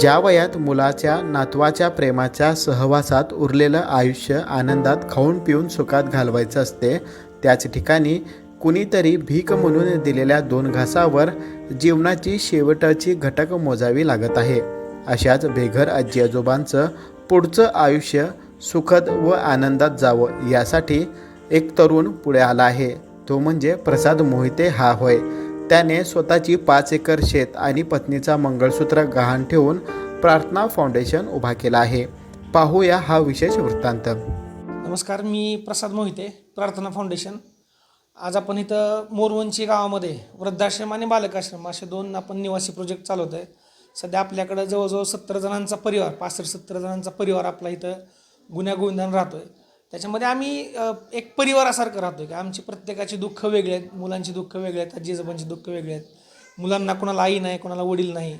ज्या वयात मुलाच्या नातवाच्या प्रेमाच्या सहवासात उरलेलं आयुष्य आनंदात खाऊन पिऊन सुखात घालवायचं असते त्याच ठिकाणी कुणीतरी भीक म्हणून दिलेल्या दोन घासावर जीवनाची शेवटाची घटक मोजावी लागत आहे. अशाच बेघर आजी आजोबांचं पुढचं आयुष्य सुखद व आनंदात जावं यासाठी एक तरुण पुढे आला आहे. तो म्हणजे प्रसाद मोहिते हा होय. त्याने स्वतःची पाच एकर शेत आणि पत्नीचा मंगळसूत्र गहाण ठेवून प्रार्थना फाउंडेशन उभा केला आहे. पाहूया हा विशेष वृत्तांत. नमस्कार मी प्रसाद मोहिते प्रार्थना फाउंडेशन. आज आपण इथं मोरवंची गावामध्ये वृद्धाश्रम आणि बालकाश्रम असे दोन आपण निवासी प्रोजेक्ट चालवत आहे सध्या आपल्याकडं जवळजवळ सत्तर जणांचा परिवार पासष्ट सत्तर जणांचा परिवार आपला इथं गुन्ह्यागोविंदानं राहतो आहे त्याच्यामध्ये आम्ही एक परिवारासारखं राहतो आहे की आमची प्रत्येकाची दुःख वेगळी आहेत मुलांची दुःख वेगळी आहेत आजीजबांची दुःख वेगळी आहेत. मुलांना कोणाला आई नाही कोणाला वडील नाही.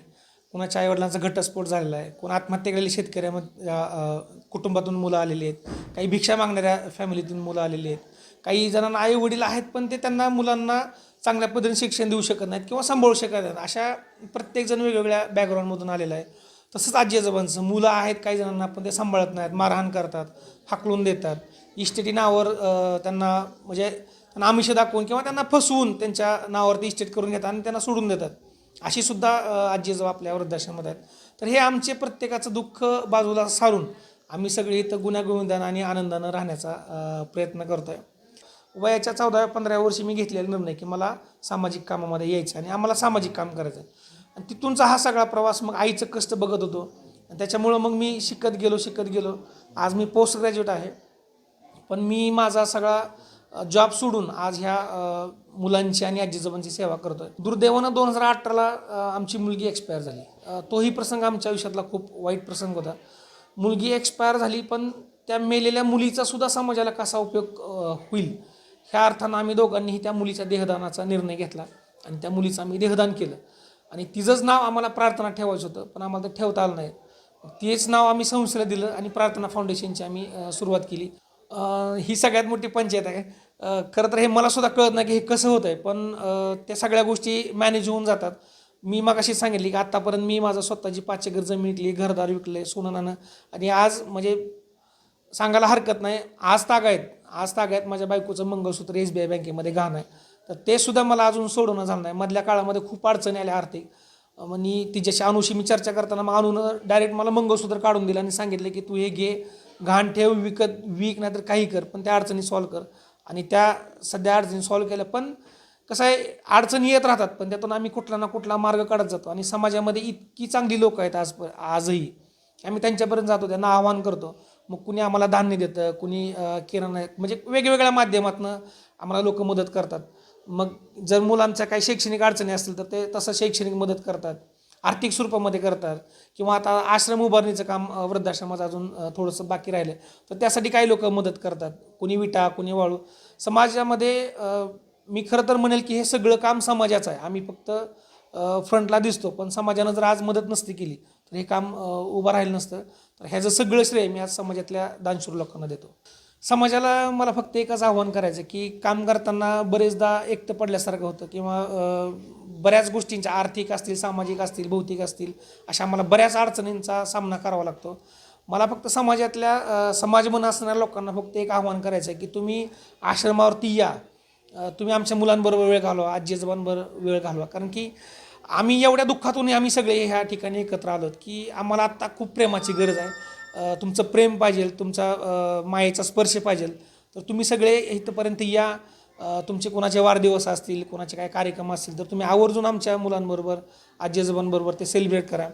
कोणाच्या आईवडिलांचा घटस्फोट झालेला आहे. कोण आत्महत्या केलेली शेतकऱ्यामध्ये कुटुंबातून मुलं आलेली आहेत. काही भिक्षा मागणाऱ्या फॅमिलीतून मुलं आलेली आहेत. काही जणांना आई वडील आहेत पण ते त्यांना मुलांना चांगल्या पद्धतीने शिक्षण देऊ शकत नाहीत किंवा सांभाळू शकत नाहीत. अशा प्रत्येकजण वेगवेगळ्या बॅकग्राऊंडमधून आलेला आहे. तसंच आजी आजोबांचं. मुलं आहेत काही जणांना पण ते सांभाळत नाहीत मारहाण करतात हाकलून देतात. इस्टेटी नावावर त्यांना म्हणजे त्यांना आमिष दाखवून किंवा त्यांना फसवून त्यांच्या नावावरती इस्टेट करून घेतात आणि त्यांना सोडून देतात. अशी सुद्धा आजी आजोबा आपल्या वृद्धाश्रमात आहेत. तर हे आमचे प्रत्येकाचं दुःख बाजूला सारून आम्ही सगळे इथं गुण्यागोविंदानं आणि आनंदानं राहण्याचा प्रयत्न करतो आहे वयाच्या चौदाव्या पंधराव्या वर्षी मी घेतलेला निर्णय की मला सामाजिक कामामध्ये यायचं आणि आम्हाला सामाजिक काम करायचं आहे. आणि तिथूनचा हा सगळा प्रवास मग आईचं कष्ट बघत होतो. आणि त्याच्यामुळं मग मी शिकत गेलो शिकत गेलो. आज मी पोस्ट ग्रॅज्युएट आहे. पण मी माझा सगळा जॉब सोडून आज ह्या मुलांची आणि आजीजोबांची सेवा करतोय. दुर्दैवानं दोन हजार अठराला आमची मुलगी एक्सपायर झाली. तोही प्रसंग आमच्या आयुष्यातला खूप वाईट प्रसंग होता. मुलगी एक्सपायर झाली पण त्या मेलेल्या मुलीचा सुद्धा समाजाला कसा उपयोग होईल? ह्या अर्थानं आम्ही दोघांनीही त्या मुलीच्या देहदानाचा निर्णय घेतला आणि त्या मुलीचं आम्ही देहदान केलं. आणि तिचंच नाव आम्हाला प्रार्थना ठेवायचं होतं पण आम्हाला ते ठेवता आलं नाही. तेच नाव आम्ही संस्थेला दिलं आणि प्रार्थना फाउंडेशनची आम्ही सुरुवात केली. ही सगळ्यात मोठी पंचायत आहे. खरं तर हे मला सुद्धा कळत नाही की हे कसं होतं आहे पण त्या सगळ्या गोष्टी मॅनेज होऊन जातात. मी मग अशी सांगितली की आत्तापर्यंत मी माझं स्वतःची पाच एकर जमीन विकली घरदार विकले सोनं आणि आज म्हणजे सांगायला हरकत नाही. आज ताग आहेत. आज ताग आहेत. माझ्या बायकोचं मंगळसूत्र एस बी आय बँकेमध्ये गहाण आहे. तर ते सुद्धा मला अजून सोडवणं झालं नाही. मधल्या काळामध्ये खूप अडचणी आल्या आर्थिक. आणि तिच्याशी अनुशी मी चर्चा करताना मग अनुनं डायरेक्ट मला मंगळसूत्र काढून दिलं आणि सांगितलं की तू हे घे घाण ठेव विकत विक नाही तर काही कर पण त्या अडचणी सॉल्व कर. आणि त्या सध्या अडचणी सॉल्व केल्या पण कसं आहे अडचणी येत राहतात पण त्यातून आम्ही कुठला ना कुठला मार्ग काढत जातो. आणि समाजामध्ये इतकी चांगली लोक आहेत आज आजही. आम्ही त्यांच्यापर्यंत जातो त्यांना आवाहन करतो. मग कुणी आम्हाला धान्य देतं कुणी किराणा म्हणजे वेगवेगळ्या माध्यमातून आम्हाला लोक मदत करतात. मग जर मुलांच्या काही शैक्षणिक अडचणी असतील तर ते तसं शैक्षणिक मदत करतात. आर्थिक स्वरूपामध्ये करतात. किंवा आता आश्रम उभारणीचं काम वृद्धाश्रमात वृद्धाश्रमाचं अजून थोडंसं बाकी राहिलं तर त्यासाठी काही लोक मदत करतात. कुणी विटा कुणी वाळू. समाजामध्ये मी खरं तर म्हणेल की हे सगळं काम समाजाचं आहे. आम्ही फक्त फ्रंटला दिसतो. पण समाजानं जर आज मदत नसती केली तर हे काम उभं राहिलं नसतं. तर ह्याचं सगळं श्रेय मी आज समाजातल्या दानशूर लोकांना देतो. समाजाला मला फक्त एकच आव्हान करायचं की काम करताना बरेचदा एकटं पडल्यासारखं होतं किंवा बऱ्याच गोष्टींच्या आर्थिक असतील सामाजिक असतील भौतिक असतील अशा मला बऱ्याच अडचणींचा सामना करावा लागतो. मला फक्त समाजातल्या अ, समाजमन असणाऱ्या लोकांना फक्त एक आव्हान करायचं आहे की तुम्ही आश्रमावरती या. तुम्ही आमच्या मुलांबरोबर वेळ घालवा आजी आजोबांबरोबर वेळ घालवा. कारण की आम्ही एवढ्या दुःखातून आम्ही सगळे ह्या ठिकाणी एकत्र आलोत की आम्हाला आत्ता खूप प्रेमाची गरज आहे. तुमचं प्रेम पाहिजे तुमचा मायेचा स्पर्श पाहिजे तर तुम्ही सगळे इथपर्यंत या. तुमचे कोणाचे वाढदिवस असतील कोणाचे काय कार्यक्रम असतील तर तुम्ही आवर्जून आमच्या मुलांबरोबर आजी आजोबांबरोबर ते सेलिब्रेट करा.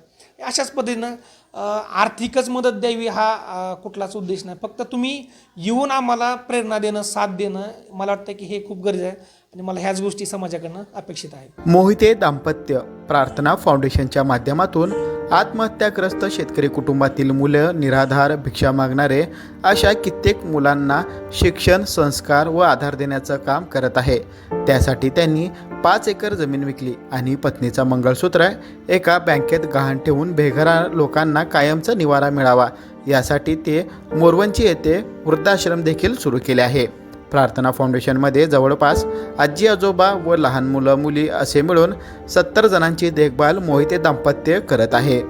अशाच पद्धतीनं आर्थिकच मदत द्यावी हा कुठलाच उद्देश नाही. फक्त तुम्ही येऊन आम्हाला प्रेरणा देणं साथ देणं मला वाटतं की हे खूप गरज आहे आणि मला ह्याच गोष्टी समाजाकडनं अपेक्षित आहे मोहिते दाम्पत्य प्रार्थना फाउंडेशनच्या माध्यमातून आत्महत्याग्रस्त शेतकरी कुटुंबातील मुलं निराधार भिक्षा मागणारे अशा कित्येक मुलांना शिक्षण संस्कार व आधार देण्याचं काम करत आहे. त्यासाठी त्यांनी पाच एकर जमीन विकली आणि पत्नीचा मंगळसूत्र एका बँकेत गहाण ठेवून बेघरा लोकांना कायमचा निवारा मिळावा. यासाठी ते मोरवंची येथे वृद्धाश्रम देखील सुरू केले आहे. प्रार्थना फाउंडेशनमध्ये जवळपास आजी आजोबा व लहान मुलं मुली असे मिळून सत्तर जणांची देखभाल मोहिते दाम्पत्य करत आहे.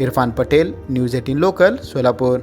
Irfan Patel news eighteen local Solapur.